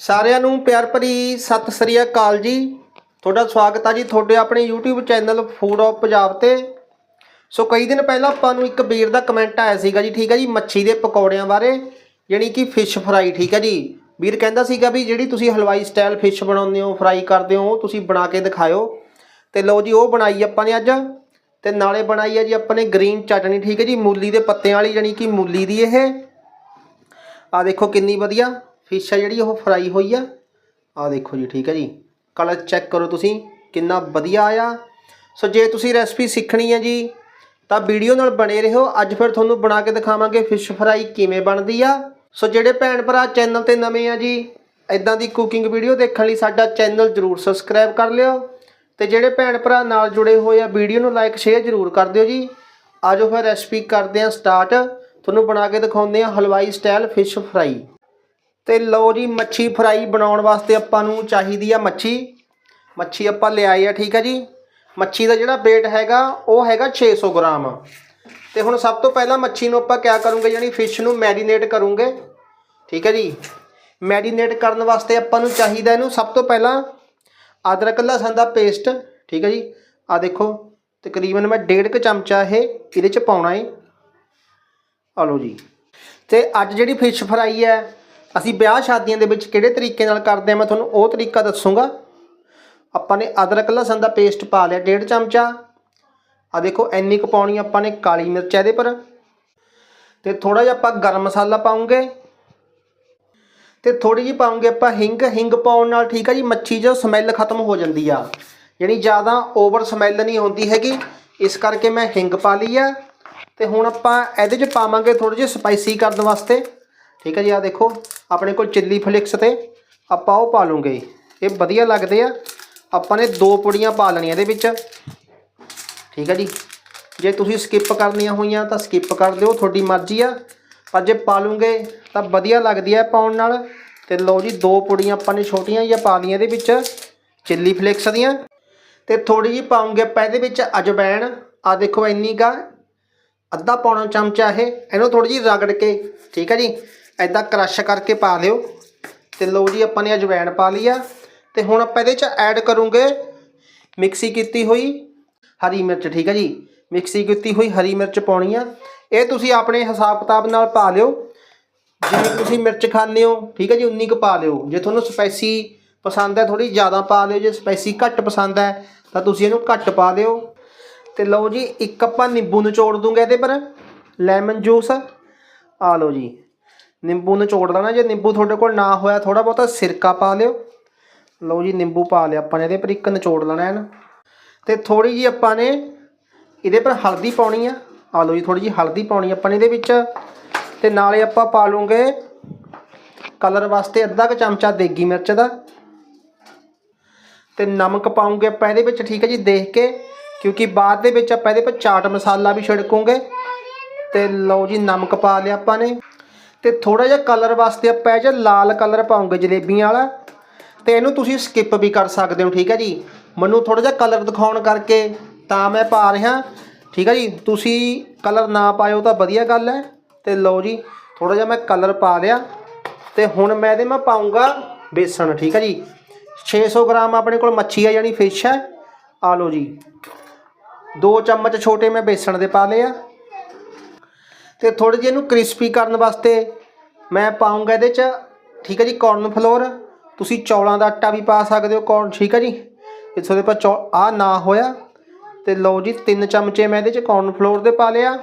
ਸਾਰਿਆਂ ਨੂੰ ਪਿਆਰ ਭਰੀ ਸਤਿ ਸ੍ਰੀ ਅਕਾਲ ਜੀ। ਤੁਹਾਡਾ ਸਵਾਗਤ ਆ ਜੀ ਤੁਹਾਡੇ ਆਪਣੇ YouTube channel food of Punjab ਤੇ। ਸੋ ਕਈ ਦਿਨ ਪਹਿਲਾਂ ਆਪਾਂ ਨੂੰ ਇੱਕ ਵੀਰ ਦਾ ਕਮੈਂਟ ਆਇਆ ਸੀਗਾ ਜੀ, ਠੀਕ ਹੈ ਜੀ, ਮੱਛੀ ਦੇ ਪਕੌੜਿਆਂ ਬਾਰੇ, ਯਾਨੀ ਕਿ ਫਿਸ਼ ਫਰਾਈ ਠੀਕ ਹੈ ਜੀ। ਵੀਰ ਕਹਿੰਦਾ ਸੀਗਾ ਵੀ ਜਿਹੜੀ ਤੁਸੀਂ ਹਲਵਾਈ ਸਟਾਈਲ ਫਿਸ਼ ਬਣਾਉਂਦੇ ਹੋ ਫਰਾਈ ਕਰਦੇ ਹੋ ਉਹ ਤੁਸੀਂ ਬਣਾ ਕੇ ਦਿਖਾਇਓ। ਤੇ ਲਓ ਜੀ, ਉਹ ਬਣਾਈ ਆਪਾਂ ਨੇ ਅੱਜ। ਤੇ ਨਾਲੇ ਬਣਾਈ ਹੈ ਜੀ ਆਪਾਂ ਨੇ ਗ੍ਰੀਨ ਚਟਨੀ, ਠੀਕ ਹੈ ਜੀ, ਮੂਲੀ ਦੇ ਪੱਤਿਆਂ ਵਾਲੀ, ਯਾਨੀ ਕਿ ਮੂਲੀ ਦੀ ਇਹ। ਆ ਦੇਖੋ ਕਿੰਨੀ ਵਧੀਆ। ਫਿਸ਼ ਆ ਜਿਹੜੀ ਉਹ ਫਰਾਈ ਹੋਈ ਆ ਆ ਦੇਖੋ ਜੀ, ਠੀਕ ਹੈ ਜੀ। ਕਲਰ ਚੈੱਕ ਕਰੋ ਤੁਸੀਂ, ਕਿੰਨਾ ਵਧੀਆ ਆਇਆ ਸੋ ਜੇ ਤੁਸੀਂ ਰੈਸਪੀ ਸਿੱਖਣੀ ਹੈ ਜੀ, ਤਾਂ ਵੀਡੀਓ ਨਾਲ ਬਣੇ ਰਹੋ। ਅੱਜ ਫਿਰ ਤੁਹਾਨੂੰ ਬਣਾ ਕੇ ਦਿਖਾਵਾਂਗੇ ਫਿਸ਼ ਫਰਾਈ ਕਿਵੇਂ ਬਣਦੀ ਆ। ਸੋ ਜਿਹੜੇ ਭੈਣ ਭਰਾ ਚੈਨਲ ਤੇ ਨਵੇਂ ਆ ਜੀ ਇਦਾਂ ਦੀ ਕੁਕਿੰਗ ਵੀਡੀਓ ਦੇਖਣ ਲਈ ਸਾਡਾ ਚੈਨਲ ਜਰੂਰ ਸਬਸਕ੍ਰਾਈਬ ਕਰ ਲਿਓ। ਤੇ ਜਿਹੜੇ ਭੈਣ ਭਰਾ ਨਾਲ ਜੁੜੇ ਹੋਏ ਆ ਵੀਡੀਓ ਨੂੰ ਲਾਈਕ ਸ਼ੇਅਰ ਜਰੂਰ ਕਰ ਦਿਓ ਜੀ। ਆਜੋ ਫਿਰ ਰੈਸਪੀ ਕਰਦੇ ਆ ਸਟਾਰਟ ਤੁਹਾਨੂੰ ਬਣਾ ਕੇ ਦਿਖਾਉਂਦੇ ਆ ਹਲਵਾਈ ਸਟਾਈਲ ਫਿਸ਼ ਫਰਾਈ ਤੇ ਲਓ ਜੀ, ਮੱਛੀ ਫਰਾਈ ਬਣਾਉਣ ਵਾਸਤੇ ਆਪਾਂ ਨੂੰ ਚਾਹੀਦੀ ਆ ਮੱਛੀ। ਮੱਛੀ ਆਪਾਂ ਲਿਆਈ ਆ, ਠੀਕ ਆ ਜੀ। ਮੱਛੀ ਦਾ ਜਿਹੜਾ weight ਹੈਗਾ, ਉਹ ਹੈਗਾ 600 ਗ੍ਰਾਮ। ਤੇ ਹੁਣ ਸਭ ਤੋਂ ਪਹਿਲਾਂ ਮੱਛੀ ਨੂੰ ਆਪਾਂ ਕਿਆ ਕਰੂੰਗੇ, ਯਾਨੀ ਫਿਸ਼ ਨੂੰ ਮੈਰੀਨੇਟ ਕਰੂੰਗੇ। ਠੀਕ ਹੈ ਜੀ। ਮੈਰੀਨੇਟ ਕਰਨ ਵਾਸਤੇ ਆਪਾਂ ਨੂੰ ਚਾਹੀਦਾ ਇਹਨੂੰ ਸਭ ਤੋਂ ਪਹਿਲਾਂ ਅਦਰਕ, ਲਸਣ ਦਾ ਪੇਸਟ ਠੀਕ ਹੈ ਜੀ। ਆ ਦੇਖੋ, ਤਕਰੀਬਨ ਮੈਂ ਡੇਢ ਕੁ ਚਮਚਾ ਇਹ ਇਹਦੇ ਚ ਪਾਉਣਾ ਹੈ ਆ ਲਓ ਜੀ। ਤੇ ਅੱਜ ਜਿਹੜੀ ਫਿਸ਼ ਫਰਾਈ ਹੈ ਅਸੀਂ ਵਿਆਹ ਸ਼ਾਦੀਆਂ ਦੇ ਵਿੱਚ ਕਿਹੜੇ ਤਰੀਕੇ ਨਾਲ ਕਰਦੇ ਆ ਮੈਂ ਤੁਹਾਨੂੰ ਉਹ ਤਰੀਕਾ ਦੱਸੂਗਾ। ਆਪਾਂ ਨੇ ਅਦਰਕ ਲਸਣ ਦਾ ਪੇਸਟ ਪਾ ਲਿਆ, ਡੇਢ ਚਮਚਾ। ਆ ਦੇਖੋ, ਇੰਨੀ ਕੁ ਪਾਉਣੀ ਆਪਾਂ ਨੇ, ਕਾਲੀ ਮਿਰਚ ਇਹਦੇ ਪਰ। ਤੇ ਥੋੜਾ ਜਿਹਾ ਆਪਾਂ ਗਰਮ ਮਸਾਲਾ ਪਾਉਂਗੇ। ਤੇ ਥੋੜੀ ਜਿਹੀ ਪਾਉਂਗੇ ਆਪਾਂ ਹਿੰਗ। ਹਿੰਗ ਪਾਉਣ ਨਾਲ ਠੀਕ ਆ ਜੀ, ਮੱਛੀ ਜੋ ਸਮੈਲ ਖਤਮ ਹੋ ਜਾਂਦੀ ਆ। ਯਾਨੀ ਜ਼ਿਆਦਾ ਓਵਰ ਸਮੈਲ ਨਹੀਂ ਹੁੰਦੀ ਹੈਗੀ। ਇਸ ਕਰਕੇ ਮੈਂ ਹਿੰਗ ਪਾ ਲਈ ਆ। ਤੇ ਹੁਣ ਆਪਾਂ ਇਹਦੇ 'ਚ ਪਾਵਾਂਗੇ ਥੋੜੇ ਜਿਹੇ ਸਪਾਈਸੀ ਕਰਨ ਵਾਸਤੇ। ਠੀਕ ਹੈ ਜੀ ਆ ਦੇਖੋ, ਆਪਣੇ ਕੋਲ ਚਿੱਲੀ ਫਲਿਕਸ ਤੇ ਆਪਾਂ ਉਹ ਪਾ ਲੂੰਗੇ। ਇਹ ਵਧੀਆ ਲੱਗਦੇ ਆ। ਆਪਾਂ ਨੇ ਦੋ ਪੁੜੀਆਂ ਪਾ ਲੈਣੀਆਂ ਇਹਦੇ ਵਿੱਚ। ਠੀਕ ਹੈ ਜੀ। ਜੇ ਤੁਸੀਂ ਸਕਿਪ ਕਰਨੀਆਂ ਹੋਈਆਂ ਤਾਂ ਸਕਿਪ ਕਰ ਦਿਓ ਤੁਹਾਡੀ ਮਰਜ਼ੀ ਆ। ਪਰ ਜੇ ਪਾ ਲੂੰਗੇ ਤਾਂ ਵਧੀਆ ਲੱਗਦੀ ਹੈ ਪਾਉਣ ਨਾਲ। ਤੇ ਲਓ ਜੀ, ਦੋ ਪੁੜੀਆਂ ਆਪਾਂ ਨੇ ਛੋਟੀਆਂ ਜਿਹੀਆਂ ਪਾ ਲਈਆਂ ਇਹਦੇ ਵਿੱਚ, ਚਿੱਲੀ ਫਲੇਕਸ ਦੀਆਂ। ਤੇ ਥੋੜੀ ਜਿਹੀ ਪਾਉਂਗੇ ਆਪਾਂ ਇਹਦੇ ਵਿੱਚ ਅਜਵਾਇਣ ਆ ਦੇਖੋ, ਇੰਨੀ ਕਾ ਅੱਧਾ ਪੌਣਾ ਚਮਚਾ ਇਹ। ਇਹਨੂੰ ਥੋੜੀ ਜਿਹੀ ਰਗੜ ਕੇ। ਠੀਕ ਹੈ ਜੀ। ਐਦਾਂ ਕ੍ਰਸ਼ ਕਰਕੇ ਪਾ ਲਿਓ। ਤੇ ਲਓ ਜੀ, ਆਪਾਂ ਨੇ ਅਜਵਾਇਣ ਪਾ ਲਈ ਆ। ਤੇ ਹੁਣ ਆਪਾਂ ਇਹਦੇ ਚ ਐਡ ਕਰੂੰਗੇ ਮਿਕਸੀ ਕੀਤੀ ਹੋਈ ਹਰੀ ਮਿਰਚ, ਠੀਕ ਹੈ ਜੀ? ਮਿਕਸੀ ਕੀਤੀ ਹੋਈ ਹਰੀ ਮਿਰਚ ਪਾਉਣੀ ਆ। ਇਹ ਤੁਸੀਂ ਆਪਣੇ ਹਿਸਾਬ ਕਿਤਾਬ ਨਾਲ ਪਾ ਲਿਓ। ਜਿਵੇਂ ਤੁਸੀਂ ਮਿਰਚ ਖਾਂਦੇ ਹੋ, ਠੀਕ ਹੈ ਜੀ, ਉਨੀ ਕੁ ਪਾ ਲਿਓ। ਜੇ ਤੁਹਾਨੂੰ ਸਪਾਈਸੀ ਪਸੰਦ ਹੈ ਥੋੜੀ ਜ਼ਿਆਦਾ ਪਾ ਲਿਓ। ਜੇ ਸਪਾਈਸੀ ਘੱਟ ਪਸੰਦ ਹੈ, ਤਾਂ ਤੁਸੀਂ ਇਹਨੂੰ ਘੱਟ ਪਾ ਦਿਓ ਤੇ ਲਓ ਜੀ, ਇੱਕ ਆਪਾਂ ਨਿੰਬੂ ਨਿਚੋੜ ਦੂੰਗੇ ਇਹਦੇ ਪਰ। ਲੈਮਨ ਜੂਸ ਆ ਲਓ ਜੀ ਨਿੰਬੂ ਨਿਚੋੜ ਲੈਣਾ, ਜੇ ਨਿੰਬੂ ਤੁਹਾਡੇ ਕੋਲ ਨਾ ਹੋਇਆ ਥੋੜਾ ਬਹੁਤਾ ਸਿਰਕਾ ਪਾ ਲਿਓ। ਲਓ ਜੀ, ਨਿੰਬੂ ਪਾ ਲਿਆ ਆਪਾਂ ਨੇ, ਇਹਦੇ ਪਰ ਇੱਕ ਨਿਚੋੜ ਲੈਣਾ ਹੈ ਨਾ ਤੇ ਥੋੜੀ ਜੀ ਆਪਾਂ ਨੇ ਇਹਦੇ ਪਰ ਹਲਦੀ ਪਾਉਣੀ ਆ। ਆ ਲਓ ਜੀ ਥੋੜੀ ਜੀ ਹਲਦੀ ਪਾਉਣੀ ਆਪਾਂ ਨੇ ਇਹਦੇ ਵਿੱਚ। ਤੇ ਨਾਲੇ ਆਪਾਂ ਪਾ ਲੂੰਗੇ ਕਲਰ ਵਾਸਤੇ ਅੱਧਾ ਕੁ ਚਮਚਾ ਦੇਗੀ ਮਿਰਚ ਦਾ। ਤੇ ਨਮਕ ਪਾਉਂਗੇ ਆਪਾਂ ਇਹਦੇ ਵਿੱਚ, ਠੀਕ ਹੈ ਜੀ, ਦੇਖ ਕੇ। ਕਿਉਂਕਿ ਬਾਅਦ ਦੇ ਵਿੱਚ ਆਪਾਂ ਇਹਦੇ ਪਰ ਚਾਟ ਮਸਾਲਾ ਵੀ ਛਿੜਕੂਗੇ। ਤੇ ਲਓ ਜੀ, ਨਮਕ ਪਾ ਲਿਆ ਆਪਾਂ ਨੇ। ਤੇ ਥੋੜਾ ਜਿਹਾ ਕਲਰ ਵਾਸਤੇ ਆਪਾਂ ਇਹ 'ਚ ਲਾਲ ਕਲਰ ਪਾਉਂਗੇ ਜਲੇਬੀਆਂ ਵਾਲਾ। ਤੇ ਇਹਨੂੰ ਤੁਸੀਂ ਸਕਿਪ ਵੀ ਕਰ ਸਕਦੇ ਹੋ, ਠੀਕ ਹੈ ਜੀ? ਮੈਨੂੰ ਥੋੜਾ ਜਿਹਾ ਕਲਰ ਦਿਖਾਉਣ ਕਰਕੇ ਤਾਂ ਮੈਂ ਪਾ ਰਿਹਾ। ਠੀਕ ਹੈ ਜੀ? ਤੁਸੀਂ ਕਲਰ ਨਾ ਪਾਇਓ ਤਾਂ ਵਧੀਆ ਗੱਲ ਹੈ। ਤੇ ਲਓ ਜੀ ਥੋੜਾ ਜਿਹਾ ਮੈਂ ਕਲਰ ਪਾ ਲਿਆ। ਤੇ ਹੁਣ ਮੈਂ ਇਹਦੇ ਮੈਂ ਪਾਉਂਗਾ ਬੇਸਣ, ਠੀਕ ਹੈ ਜੀ? 600 ਗ੍ਰਾਮ ਆਪਣੇ ਕੋਲ ਮੱਛੀ ਹੈ ਯਾਨੀ ਫਿਸ਼ ਹੈ। ਆ ਲਓ ਜੀ। ਦੋ ਚਮਚ ਛੋਟੇ ਮੈਂ ਬੇਸਣ ਦੇ ਪਾ ਲਏ ਆ। ਤੇ ਥੋੜੇ ਜਿਹੇ ਇਹਨੂੰ ਕ੍ਰਿਸਪੀ ਕਰਨ ਵਾਸਤੇ ਮੈਂ ਪਾਉਂਗਾ ਇਹਦੇ ਚ, ਠੀਕ ਹੈ ਜੀ ਕਾਰਨ ਫਲੋਰ ਤੁਸੀਂ ਚੌਲਾਂ ਦਾ ਆਟਾ ਵੀ ਪਾ ਸਕਦੇ ਹੋ ਕੌਰਨ ਠੀਕ ਹੈ ਜੀ। ਇਥੋਂ ਦੇ ਪਰ ਚੌ ਆ ਨਾ ਹੋਇਆ। ਤੇ ਲਓ ਜੀ, ਤਿੰਨ ਚਮਚੇ ਮੈਂ ਇਹਦੇ ਚ ਕਾਰਨ ਫਲੋਰ ਦੇ ਪਾ ਲਿਆ।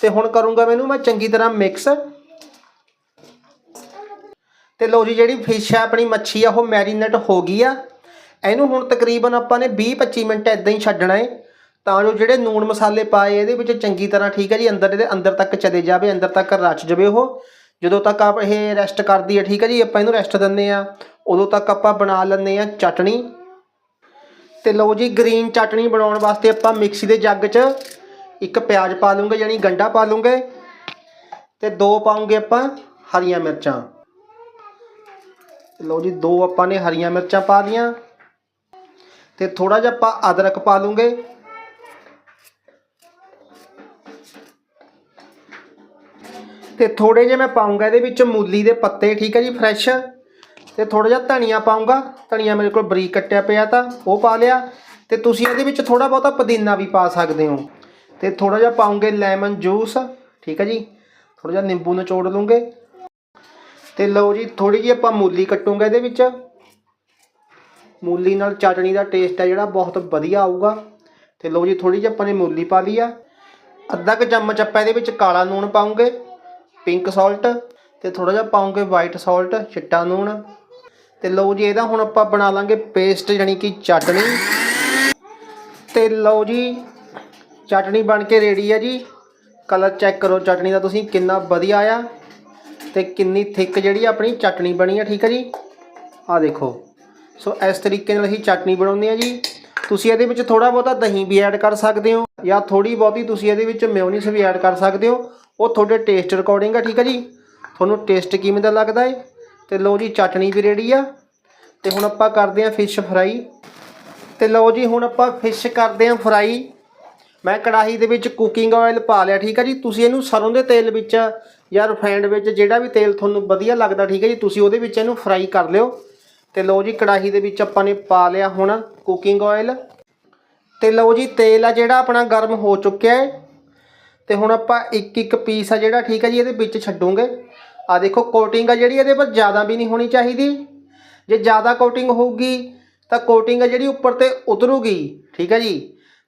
ਤੇ ਹੁਣ ਕਰੂੰਗਾ ਮੈਨੂੰ ਮੈਂ ਚੰਗੀ ਤਰ੍ਹਾਂ ਮਿਕਸ ਤੇ ਲਓ ਜੀ, ਜਿਹੜੀ ਫਿਸ਼ ਹੈ, ਆਪਣੀ ਮੱਛੀ ਆ, ਉਹ ਮੈਰੀਨੇਟ ਹੋ ਗਈ ਆ। ਇਹਨੂੰ ਹੁਣ ਤਕਰੀਬਨ ਆਪਾਂ ਨੇ 20-25 ਮਿੰਟ ਇਦਾਂ ਹੀ ਛੱਡਣਾ ਹੈ ਤਾਂ ਜੋ ਜਿਹੜੇ ਨੂਣ ਮਸਾਲੇ ਪਾਏ, ਇਹਦੇ ਵਿੱਚ ਚੰਗੀ ਤਰ੍ਹਾਂ ਠੀਕ ਹੈ ਜੀ, ਅੰਦਰ ਇਹਦੇ, ਅੰਦਰ ਤੱਕ ਚਲੇ ਜਾਵੇ, ਅੰਦਰ ਤੱਕ ਰਚ ਜਾਵੇ ਉਹ। ਜਦੋਂ ਤੱਕ ਆਪ ਇਹ ਰੈਸਟ ਕਰਦੀ ਹੈ, ਠੀਕ ਹੈ ਜੀ, ਆਪਾਂ ਇਹਨੂੰ ਰੈਸਟ ਦਿੰਦੇ ਆ ਉਦੋਂ ਤੱਕ ਆਪਾਂ ਬਣਾ ਲੈਂਦੇ ਆ ਚਟਣੀ। ਤੇ ਲਓ ਜੀ ਗ੍ਰੀਨ ਚਟਣੀ ਬਣਾਉਣ ਵਾਸਤੇ ਆਪਾਂ ਮਿਕਸੀ ਦੇ ਜੱਗ 'ਚ ਇੱਕ ਪਿਆਜ਼ ਪਾ ਲੂੰਗੇ ਯਾਨੀ ਗੰਡਾ ਪਾ ਲੂੰਗੇ ਤੇ ਦੋ ਪਾਉਂਗੇ ਆਪਾਂ ਹਰੀਆਂ ਮਿਰਚਾਂ। ਲਓ ਜੀ, ਦੋ ਆਪਾਂ ਨੇ ਹਰੀਆਂ ਮਿਰਚਾਂ ਪਾ ਦੀਆਂ ਤੇ ਥੋੜਾ ਜਿਹਾ ਆਪਾਂ ਅਦਰਕ ਪਾ ਲੂੰਗੇ ਤੇ ਥੋੜੇ ਜਿਹੇ ਮੈਂ ਪਾਉਂਗਾ ਇਹਦੇ ਵਿੱਚ ਮੂਲੀ ਦੇ ਪੱਤੇ, ਠੀਕ ਹੈ ਜੀ ਫਰੈਸ਼ ਤੇ ਥੋੜਾ ਜਿਹਾ ਧਨੀਆ ਪਾਉਂਗਾ। ਧਨੀਆ ਮੇਰੇ ਕੋਲ ਬਰੀਕ ਕੱਟਿਆ ਪਿਆ ਤਾਂ ਉਹ ਪਾ ਲਿਆ। ਤੇ ਤੁਸੀਂ ਇਹਦੇ ਵਿੱਚ ਥੋੜਾ ਬਹੁਤਾ ਪੁਦੀਨਾ ਵੀ ਪਾ ਸਕਦੇ ਹੋ। ਤੇ ਥੋੜਾ ਜਿਹਾ ਪਾਉਂਗੇ ਲੈਮਨ ਜੂਸ, ਠੀਕ ਹੈ ਜੀ। ਥੋੜਾ ਜਿਹਾ ਨਿੰਬੂ ਨਿਚੋੜ ਲੂੰਗੇ। ਤੇ ਲਓ ਜੀ ਥੋੜੀ ਜਿਹੀ ਆਪਾਂ ਮੂਲੀ ਕੱਟੂਗੇ ਇਹਦੇ ਵਿੱਚ। ਮੂਲੀ ਨਾਲ ਚਟਣੀ ਦਾ ਟੇਸਟ ਹੈ ਜਿਹੜਾ, ਬਹੁਤ ਵਧੀਆ ਆਊਗਾ। ਤੇ ਲਓ ਜੀ ਥੋੜੀ ਜਿਹੀ ਆਪਾਂ ਨੇ ਮੂਲੀ ਪਾ ਲਈ ਆ। ਅੱਧਾ ਕੁ ਚਮਚ ਆਪਾਂ ਇਹਦੇ ਵਿੱਚ ਕਾਲਾ ਲੂਣ ਪਾਉਂਗੇ। ਪਿੰਕ ਸਾਲਟ ਤੇ ਥੋੜਾ ਜਿਹਾ ਪਾਉਂਗੇ ਵਾਈਟ ਸਾਲਟ ਚਿੱਟਾ ਨੂਣ ਤੇ ਲਓ ਜੀ, ਇਹਦਾ ਹੁਣ ਆਪਾਂ ਬਣਾ ਲਾਂਗੇ ਪੇਸਟ ਜਾਨੀ ਕਿ ਚਟਣੀ ਤੇ ਲਓ ਜੀ ਚਟਣੀ ਬਣ ਕੇ ਰੈਡੀ ਆ ਜੀ। ਕਲਰ ਚੈੱਕ ਕਰੋ ਚਟਣੀ ਦਾ ਤੁਸੀਂ ਕਿੰਨਾ ਵਧੀਆ ਆ ਤੇ ਕਿੰਨੀ ਥਿੱਕ ਜਿਹੜੀ ਆਪਣੀ ਚਟਣੀ ਬਣੀ ਆ, ਠੀਕ ਆ ਜੀ? ਆ ਦੇਖੋ। ਸੋ ਇਸ ਤਰੀਕੇ ਨਾਲ ਅਸੀਂ ਚਟਣੀ ਬਣਾਉਂਦੇ ਆ ਜੀ। ਤੁਸੀਂ ਇਹਦੇ ਵਿੱਚ ਥੋੜਾ ਬਹੁਤਾ ਦਹੀਂ ਵੀ ਐਡ ਕਰ ਸਕਦੇ ਹੋ ਜਾਂ ਥੋੜੀ ਬਹੁਤੀ ਤੁਸੀਂ ਇਹਦੇ ਵਿੱਚ ਮਿਓਨੀਸ ਵੀ ਐਡ ਕਰ ਸਕਦੇ ਹੋ। ਉਹ ਤੁਹਾਡੇ ਟੇਸਟ ਰਿਕਾਰਡਿੰਗ ਆ, ਠੀਕ ਆ ਜੀ? ਤੁਹਾਨੂੰ ਟੇਸਟ ਕਿਵੇਂ ਦਾ ਲੱਗਦਾ ਹੈ ਤੇ ਲਓ ਜੀ, ਚਟਣੀ ਵੀ ਰੈਡੀ ਆ। ਤੇ ਹੁਣ ਆਪਾਂ ਕਰਦੇ ਆ ਫਿਸ਼ ਫਰਾਈ ਤੇ ਲਓ ਜੀ, ਹੁਣ ਆਪਾਂ ਫਿਸ਼ ਕਰਦੇ ਆ ਫਰਾਈ ਮੈਂ ਕੜਾਹੀ ਦੇ ਵਿੱਚ ਕੁਕਿੰਗ ਆਇਲ ਪਾ ਲਿਆ, ਠੀਕ ਹੈ ਜੀ? ਤੁਸੀਂ ਇਹਨੂੰ ਸਰੋਂ ਦੇ ਤੇਲ ਵਿੱਚ ਜਾਂ ਰਿਫਾਈਨਡ ਵਿੱਚ ਜਿਹੜਾ ਵੀ ਤੇਲ ਤੁਹਾਨੂੰ ਵਧੀਆ ਲੱਗਦਾ, ਠੀਕ ਹੈ ਜੀ? ਤੁਸੀਂ ਉਹਦੇ ਵਿੱਚ ਇਹਨੂੰ ਫਰਾਈ ਕਰ ਲਿਓ। ਤੇ ਲਓ ਜੀ ਕੜਾਹੀ ਦੇ ਵਿੱਚ ਆਪਾਂ ਨੇ ਪਾ ਲਿਆ ਹੁਣ ਕੁਕਿੰਗ ਆਇਲ ਤੇ ਲਓ ਜੀ ਤੇਲ ਆ ਜਿਹੜਾ ਆਪਣਾ ਗਰਮ ਹੋ ਚੁੱਕਿਆ ਹੈ। ਤੇ ਹੁਣ ਆਪਾਂ ਇੱਕ ਇੱਕ ਪੀਸ ਆ ਜਿਹੜਾ ਠੀਕ ਹੈ ਜੀ, ਇਹਦੇ ਵਿੱਚ ਛੱਡੂਗੇ। ਆ ਦੇਖੋ ਕੋਟਿੰਗ ਆ ਜਿਹੜੀ, ਇਹਦੇ ਪਰ ਜ਼ਿਆਦਾ ਵੀ ਨਹੀਂ ਹੋਣੀ ਚਾਹੀਦੀ। ਜੇ ਜ਼ਿਆਦਾ ਕੋਟਿੰਗ ਹੋਊਗੀ, ਤਾਂ ਕੋਟਿੰਗ ਆ ਜਿਹੜੀ ਉੱਪਰ ਤੇ ਉਤਰੂਗੀ, ਠੀਕ ਹੈ ਜੀ।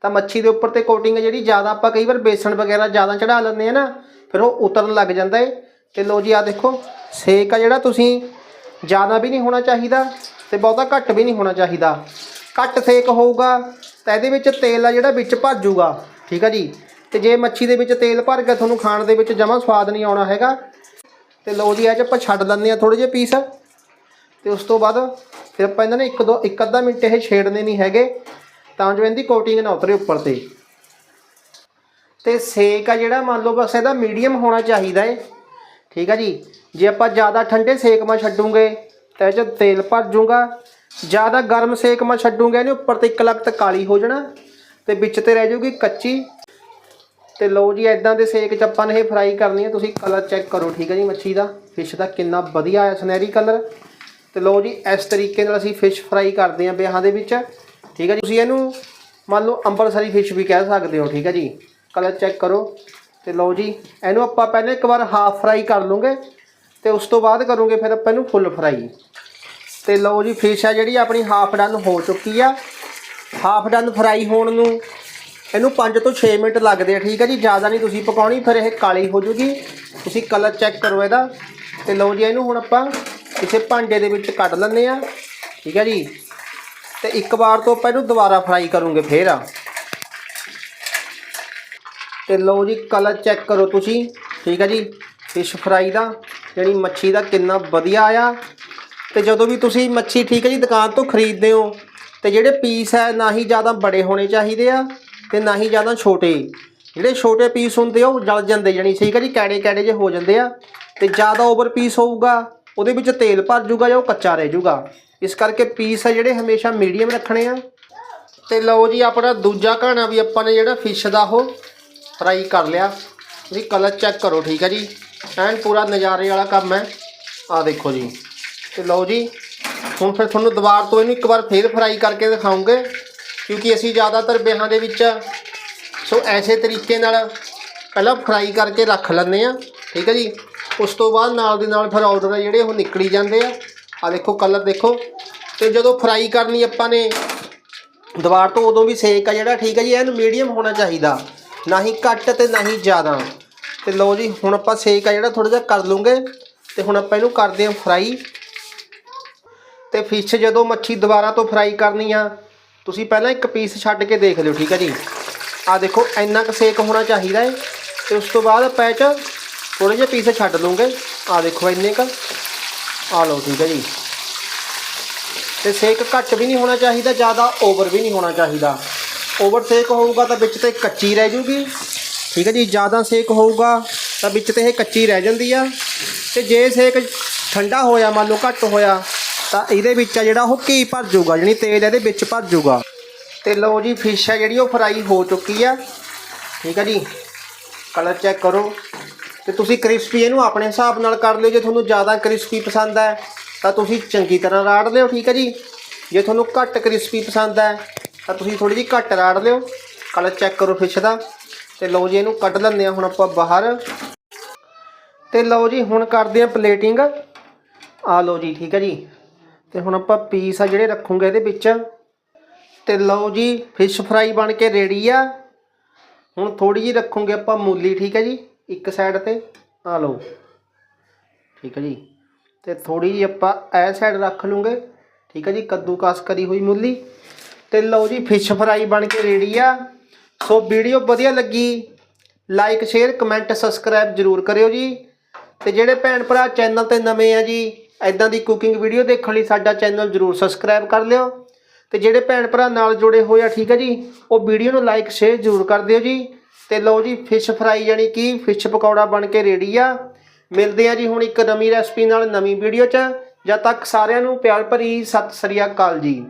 ਤਾਂ ਮੱਛੀ ਦੇ ਉੱਪਰ ਤੇ ਕੋਟਿੰਗ ਆ ਜਿਹੜੀ, ਜ਼ਿਆਦਾ ਆਪਾਂ ਕਈ ਵਾਰ ਬੇਸਣ ਵਗੈਰਾ ਜ਼ਿਆਦਾ ਚੜਾ ਲੈਂਦੇ ਆ ਨਾ, ਫਿਰ ਉਹ ਉਤਰਨ ਲੱਗ ਜਾਂਦਾ ਏ। ਤੇ ਲੋ ਜੀ ਆ ਦੇਖੋ, ਸੇਕ ਆ ਜਿਹੜਾ ਤੁਸੀਂ ਜ਼ਿਆਦਾ ਵੀ ਨਹੀਂ ਹੋਣਾ ਚਾਹੀਦਾ ਤੇ ਬਹੁਤਾ ਘੱਟ ਵੀ ਨਹੀਂ ਹੋਣਾ ਚਾਹੀਦਾ। ਘੱਟ ਸੇਕ ਹੋਊਗਾ ਤਾਂ ਇਹਦੇ ਵਿੱਚ ਤੇਲ ਆ ਜਿਹੜਾ ਵਿੱਚ ਭੱਜੂਗਾ, ਠੀਕ ਆ ਜੀ? ਤੇ ਜੇ ਮੱਛੀ ਦੇ ਵਿੱਚ ਤੇਲ ਭਰ ਕੇ ਤੁਹਾਨੂੰ ਖਾਣ ਦੇ ਵਿੱਚ ਜਮਾਂ ਸਵਾਦ ਨਹੀਂ ਆਉਣਾ ਹੈਗਾ। ਤੇ ਲੋ ਜੀ ਅੱਜ ਆਪਾਂ ਛੱਡ ਦਿੰਦੇ ਆ ਥੋੜੇ ਜਿਹੇ ਪੀਸ। ਤੇ ਉਸ ਤੋਂ ਬਾਅਦ ਫਿਰ ਆਪਾਂ ਇਹਨਾਂ ਨੇ ਇੱਕ ਦੋ, ਇੱਕ ਅੱਧਾ ਮਿੰਟ ਇਹ ਛੇੜਨੇ ਨਹੀਂ ਹੈਗੇ। ਤਾਂ ਜੋ ਇਹਦੀ ਕੋਟਿੰਗ ਨਾ ਉਤਰੇ ਉੱਪਰ ਤੇ। ਤੇ ਸੇਕ ਆ ਜਿਹੜਾ, ਮੰਨ ਲਓ ਬਸ ਇਹਦਾ ਮੀਡੀਅਮ ਹੋਣਾ ਚਾਹੀਦਾ ਏ। ਠੀਕ ਹੈ ਜੀ? ਜੇ ਆਪਾਂ ਜ਼ਿਆਦਾ ਠੰਡੇ ਸੇਕ ਮਾ ਛੱਡੂਗੇ ਤਾਂ ਇਹ 'ਚ ਤੇਲ ਭਰ ਜਾਊਗਾ ਜ਼ਿਆਦਾ ਗਰਮ ਸੇਕ ਮਾ ਛੱਡੂਗੇ ਇਹਨੇ ਉੱਪਰ ਤੇ ਇੱਕ ਲਗਤ ਕਾਲੀ ਹੋ ਜਾਣਾ ਤੇ ਵਿੱਚ ਤੇ ਰਹਿ ਜਾਊਗੀ ਕੱਚੀ। ਤੇ ਲਓ ਜੀ ਐਦਾਂ ਦੇ ਸੇਕ 'ਚ ਆਪਾਂ ਨੇ ਇਹ ਫਰਾਈ ਕਰਨੀ ਹੈ ਤੁਸੀਂ ਕਲਰ ਚੈੱਕ ਕਰੋ, ਠੀਕ ਹੈ ਜੀ, ਮੱਛੀ ਦਾ। ਫਿਸ਼ ਦਾ ਕਿੰਨਾ ਵਧੀਆ ਆਇਆ ਸੁਨਹਿਰੀ ਕਲਰ। ਤੇ ਲਓ ਜੀ, ਇਸ ਤਰੀਕੇ ਨਾਲ ਅਸੀਂ ਫਿਸ਼ ਫਰਾਈ ਕਰਦੇ ਹਾਂ ਵਿਆਹਾਂ ਦੇ ਵਿੱਚ। ਠੀਕ ਹੈ ਜੀ, ਤੁਸੀਂ ਇਹਨੂੰ ਮੰਨ ਲਓ ਅੰਬਰਸਰੀ ਫਿਸ਼ ਵੀ ਕਹਿ ਸਕਦੇ ਹੋ, ਠੀਕ ਹੈ ਜੀ। ਕਲਰ ਚੈੱਕ ਕਰੋ। ਤੇ ਲਓ ਜੀ, ਇਹਨੂੰ ਆਪਾਂ ਪਹਿਲੇ ਇੱਕ ਵਾਰ ਹਾਫ ਫਰਾਈ ਕਰ ਲੂੰਗੇ ਤੇ ਉਸ ਤੋਂ ਬਾਅਦ ਕਰੂੰਗੇ ਫਿਰ ਆਪਾਂ ਇਹਨੂੰ ਫੁੱਲ ਫਰਾਈ ਤੇ ਲਓ ਜੀ ਫਿਸ਼ ਆ ਜਿਹੜੀ ਆਪਣੀ ਹਾਫ ਡਨ ਹੋ ਚੁੱਕੀ ਆ। ਹਾਫ ਡਨ ਫਰਾਈ ਹੋਣ ਨੂੰ ਇਹਨੂੰ 5 ਤੋਂ 6 ਮਿੰਟ ਲੱਗਦੇ ਆ, ਠੀਕ ਆ ਜੀ? ਜ਼ਿਆਦਾ ਨਹੀਂ ਤੁਸੀਂ ਪਕਾਉਣੀ, ਫਿਰ ਇਹ ਕਾਲੀ ਹੋ ਜੂਗੀ। ਤੁਸੀਂ ਕਲਰ ਚੈੱਕ ਕਰੋ ਇਹਦਾ। ਤੇ ਲਓ ਜੀ, ਇਹਨੂੰ ਹੁਣ ਆਪਾਂ ਕਿਸੇ ਭਾਂਡੇ ਦੇ ਵਿੱਚ ਕੱਢ ਲੈਂਦੇ ਆ, ਠੀਕ ਹੈ ਜੀ? ਤੇ ਇੱਕ ਵਾਰ ਤੋਂ ਆਪਾਂ ਇਹਨੂੰ ਦੁਬਾਰਾ ਫਰਾਈ ਕਰੂੰਗੇ ਫੇਰ। ਆ ਤੇ ਲਓ ਜੀ ਕਲਰ ਚੈੱਕ ਕਰੋ ਤੁਸੀਂ। ਠੀਕ ਹੈ ਜੀ? ਫਿਸ਼ ਫਰਾਈ ਦਾ, ਜਿਹੜੀ ਮੱਛੀ ਦਾ ਕਿੰਨਾ ਵਧੀਆ ਆ। ਤੇ ਜਦੋਂ ਵੀ ਤੁਸੀਂ ਮੱਛੀ, ਠੀਕ ਹੈ ਜੀ, ਦੁਕਾਨ ਤੋਂ ਖਰੀਦਦੇ ਹੋ, ਤੇ ਜਿਹੜੇ ਪੀਸ ਹੈ ਨਾ ਹੀ ਜ਼ਿਆਦਾ ਬੜੇ ਹੋਣੇ ਚਾਹੀਦੇ ਆ, ਤੇ ਨਾ ਹੀ ਜ਼ਿਆਦਾ ਛੋਟੇ। ਜਿਹੜੇ ਛੋਟੇ ਪੀਸ ਹੁੰਦੇ ਆ, ਉਹ ਜਲ ਜਾਂਦੇ ਜਾਨੀ ਠੀਕ ਹੈ ਜੀ, ਕੈੜੇ ਕੈੜੇ ਜੇ ਹੋ ਜਾਂਦੇ ਆ। ਤੇ ਜ਼ਿਆਦਾ ਓਵਰ ਪੀਸ ਹੋਊਗਾ, ਉਹਦੇ ਵਿੱਚ ਤੇਲ ਭਰ ਜੂਗਾ ਜਾਂ ਉਹ ਕੱਚਾ ਰਹਿ ਜੂਗਾ। ਇਸ ਕਰਕੇ ਪੀਸ ਆ ਜਿਹੜੇ ਹਮੇਸ਼ਾ ਮੀਡੀਅਮ ਰੱਖਣੇ ਆ। ਤੇ ਲਓ ਜੀ, ਆਪਣਾ ਦੂਜਾ ਘਾਣਾ ਵੀ ਆਪਾਂ ਨੇ ਜਿਹੜਾ ਫਿਸ਼ ਦਾ ਉਹ। ਫਰਾਈ ਕਰ ਲਿਆ। ਜੀ ਕਲਰ ਚੈੱਕ ਕਰੋ, ਠੀਕ ਹੈ ਜੀ? ਐਨ ਪੂਰਾ ਨਜ਼ਾਰੇ ਵਾਲਾ ਕੰਮ ਹੈ। ਆ ਦੇਖੋ ਜੀ। ਤੇ ਲਓ ਜੀ, ਹੁਣ ਫਿਰ ਤੁਹਾਨੂੰ ਦੁਬਾਰ ਤੋਂ ਇਹਨੂੰ ਇੱਕ ਵਾਰ ਫੇਰ ਫਰਾਈ ਕਰਕੇ ਦਿਖਾਉਂਗੇ, ਕਿਉਂਕਿ ਅਸੀਂ ਜ਼ਿਆਦਾਤਰ ਵਿਆਹਾਂ ਦੇ ਵਿੱਚ ਸੋ ਐਸੇ ਤਰੀਕੇ ਨਾਲ ਪਹਿਲਾਂ ਫਰਾਈ ਕਰਕੇ ਰੱਖ ਲੈਂਦੇ ਆ ਠੀਕ ਹੈ ਜੀ? ਉਸ ਤੋਂ ਬਾਅਦ ਨਾਲ ਦੀ ਨਾਲ ਫਿਰ ਆਰਡਰ ਆ ਜਿਹੜੇ ਉਹ ਨਿਕਲੀ ਜਾਂਦੇ ਆ। ਆ ਦੇਖੋ ਕਲਰ ਦੇਖੋ। ਤੇ ਜਦੋਂ ਫਰਾਈ ਕਰਨੀ ਆਪਾਂ ਨੇ, ਦੁਬਾਰ ਤੋਂ ਉਦੋਂ ਵੀ ਸੇਕ ਆ ਜਿਹੜਾ, ਠੀਕ ਹੈ ਜੀ? ਇਹਨੂੰ ਮੀਡੀਅਮ ਹੋਣਾ ਚਾਹੀਦਾ। ਨਾ ਹੀ ਘੱਟ ਤੇ ਨਾ ਹੀ ਜ਼ਿਆਦਾ। ਤੇ ਲਓ ਜੀ, ਹੁਣ ਆਪਾਂ ਸੇਕ ਆ ਜਿਹੜਾ ਥੋੜਾ ਜਿਹਾ ਕਰ ਲੂੰਗੇ। ਤੇ ਹੁਣ ਆਪਾਂ ਇਹਨੂੰ ਕਰਦੇ ਹਾਂ ਫਰਾਈ। ਤੇ ਫਿਸ਼ ਜਦੋਂ ਮੱਛੀ ਦੁਬਾਰਾ ਤੋਂ ਫਰਾਈ ਕਰਨੀ ਆ, ਤੁਸੀਂ ਪਹਿਲਾਂ ਇੱਕ ਪੀਸ ਛੱਡ ਕੇ ਦੇਖ ਲਿਓ, ਠੀਕ ਹੈ ਜੀ। ਆ ਦੇਖੋ, ਇੰਨਾ ਕੁ ਸੇਕ ਹੋਣਾ ਚਾਹੀਦਾ ਹੈ ਤੇ ਉਸ ਤੋਂ ਬਾਅਦ ਆਪਾਂ ਇਹ 'ਚ ਥੋੜੇ ਜਿਹੇ ਪੀਸ ਛੱਡ ਲੂੰਗੇ। ਆ ਦੇਖੋ ਇੰਨੇ ਕੁ। ਆ ਲਓ, ਠੀਕ ਹੈ ਜੀ। ਤੇ ਸੇਕ ਘੱਟ ਵੀ ਨਹੀਂ ਹੋਣਾ ਚਾਹੀਦਾ, ਜ਼ਿਆਦਾ ਓਵਰ ਵੀ ਨਹੀਂ ਹੋਣਾ ਚਾਹੀਦਾ। ਓਵਰ ਸੇਕ ਹੋਊਗਾ ਤਾਂ ਵਿੱਚ ਤੇ ਕੱਚੀ ਰਹਿ ਜੂਗੀ। ਠੀਕ ਹੈ ਜੀ, ਜ਼ਿਆਦਾ ਸੇਕ ਹੋਊਗਾ ਤਾਂ ਵਿੱਚ ਤੇ ਇਹ ਕੱਚੀ ਰਹਿ ਜਾਂਦੀ ਆ। ਤੇ ਜੇ ਸੇਕ ਠੰਡਾ ਹੋਇਆ, ਮੰਨ ਲਓ ਘੱਟ ਹੋਇਆ, ਤਾਂ ਇਹਦੇ ਵਿੱਚ ਆ ਜਿਹੜਾ ਉਹ ਘੀ ਭਰ ਜਾਊਗਾ ਜਾਣੀ ਤੇਲ ਇਹਦੇ ਵਿੱਚ ਭਰ ਜਾਊਗਾ ਤੇ ਲਓ ਜੀ ਫਿਸ਼ ਹੈ ਜਿਹੜੀ, ਉਹ ਫਰਾਈ ਹੋ ਚੁੱਕੀ ਆ। ਠੀਕ ਹੈ ਜੀ ਕਲਰ ਚੈੱਕ ਕਰੋ। ਤੇ ਤੁਸੀਂ ਕ੍ਰਿਸਪੀ ਇਹਨੂੰ ਆਪਣੇ ਹਿਸਾਬ ਨਾਲ ਕਰ ਲਿਓ, ਜੇ ਤੁਹਾਨੂੰ ਜ਼ਿਆਦਾ ਕ੍ਰਿਸਪੀ ਪਸੰਦ ਹੈ, ਤਾਂ ਤੁਸੀਂ ਚੰਗੀ ਤਰ੍ਹਾਂ ਰਾੜ ਲਿਓ, ਠੀਕ ਹੈ ਜੀ। ਜੇ ਤੁਹਾਨੂੰ ਘੱਟ ਕ੍ਰਿਸਪੀ ਪਸੰਦ ਹੈ ਤਾਂ ਤੁਸੀਂ ਥੋੜੀ ਜਿਹੀ ਘੱਟ ਰਾੜ ਲਿਓ। ਕਲਰ ਚੈੱਕ ਕਰੋ ਫਿਸ਼ ਦਾ। ਤੇ ਲਓ ਜੀ, ਇਹਨੂੰ ਕੱਢ ਲੈਂਦੇ ਆ ਹੁਣ ਆਪਾਂ ਬਾਹਰ। ਤੇ ਲਓ ਜੀ, ਹੁਣ ਕਰਦੇ ਆ ਪਲੇਟਿੰਗ ਆ ਲਓ ਜੀ, ਠੀਕ ਹੈ ਜੀ। ਤੇ ਹੁਣ ਆਪਾਂ ਪੀਸ ਆ ਜਿਹੜੇ ਰੱਖੂਗੇ ਇਹਦੇ ਵਿੱਚ। ਤੇ ਲਓ ਜੀ ਫਿਸ਼ ਫਰਾਈ ਬਣ ਕੇ ਰੈਡੀ ਆ। ਹੁਣ ਥੋੜੀ ਜਿਹੀ ਰੱਖੂਗੇ ਆਪਾਂ ਮੂਲੀ, ਠੀਕ ਹੈ ਜੀ, ਇੱਕ ਸਾਈਡ ਤੇ। ਆ ਲਓ। ਠੀਕ ਹੈ ਜੀ। ਤੇ ਥੋੜੀ ਜਿਹੀ ਆਪਾਂ ਇਹ ਸਾਈਡ ਰੱਖ ਲੂੰਗੇ। ਠੀਕ ਹੈ ਜੀ, ਕੱਦੂਕਸ ਕਰੀ ਹੋਈ ਮੂਲੀ। ਤੇ ਲਓ ਜੀ ਫਿਸ਼ ਫਰਾਈ ਬਣ ਕੇ ਰੈਡੀ ਆ। ਸੋ ਵੀਡੀਓ ਵਧੀਆ ਲੱਗੀ ਲਾਈਕ ਸ਼ੇਅਰ ਕਮੈਂਟ ਸਬਸਕ੍ਰਾਈਬ ਜਰੂਰ ਕਰਿਓ ਜੀ। ਤੇ ਜਿਹੜੇ ਭੈਣ ਭਰਾ ਚੈਨਲ ਤੇ ਨਵੇਂ ਆ ਜੀ ਐਦਾਂ ਦੀ ਕੁਕਿੰਗ ਵੀਡੀਓ ਦੇਖਣ ਲਈ ਸਾਡਾ ਚੈਨਲ ਜਰੂਰ ਸਬਸਕ੍ਰਾਈਬ ਕਰ ਲਿਓ। ਤੇ ਜਿਹੜੇ ਭੈਣ ਭਰਾ ਨਾਲ ਜੁੜੇ ਹੋਏ ਆ, ਠੀਕ ਹੈ ਜੀ, ਉਹ ਵੀਡੀਓ ਨੂੰ ਲਾਈਕ ਸ਼ੇਅਰ ਜਰੂਰ ਕਰ ਦਿਓ ਜੀ। ਤੇ ਲਓ ਜੀ ਫਿਸ਼ ਫਰਾਈ ਯਾਨੀ ਕਿ ਫਿਸ਼ ਪਕੌੜਾ ਬਣ ਕੇ ਰੈਡੀ ਆ। ਮਿਲਦੇ ਆ ਜੀ ਹੁਣ ਇੱਕ ਨਵੀਂ ਰੈਸਪੀ ਨਾਲ ਨਵੀਂ ਵੀਡੀਓ 'ਚ। ਜਦ ਤੱਕ ਸਾਰਿਆਂ ਨੂੰ ਪਿਆਰ ਭਰੀ ਸਤਿ ਸ੍ਰੀ ਅਕਾਲ ਜੀ।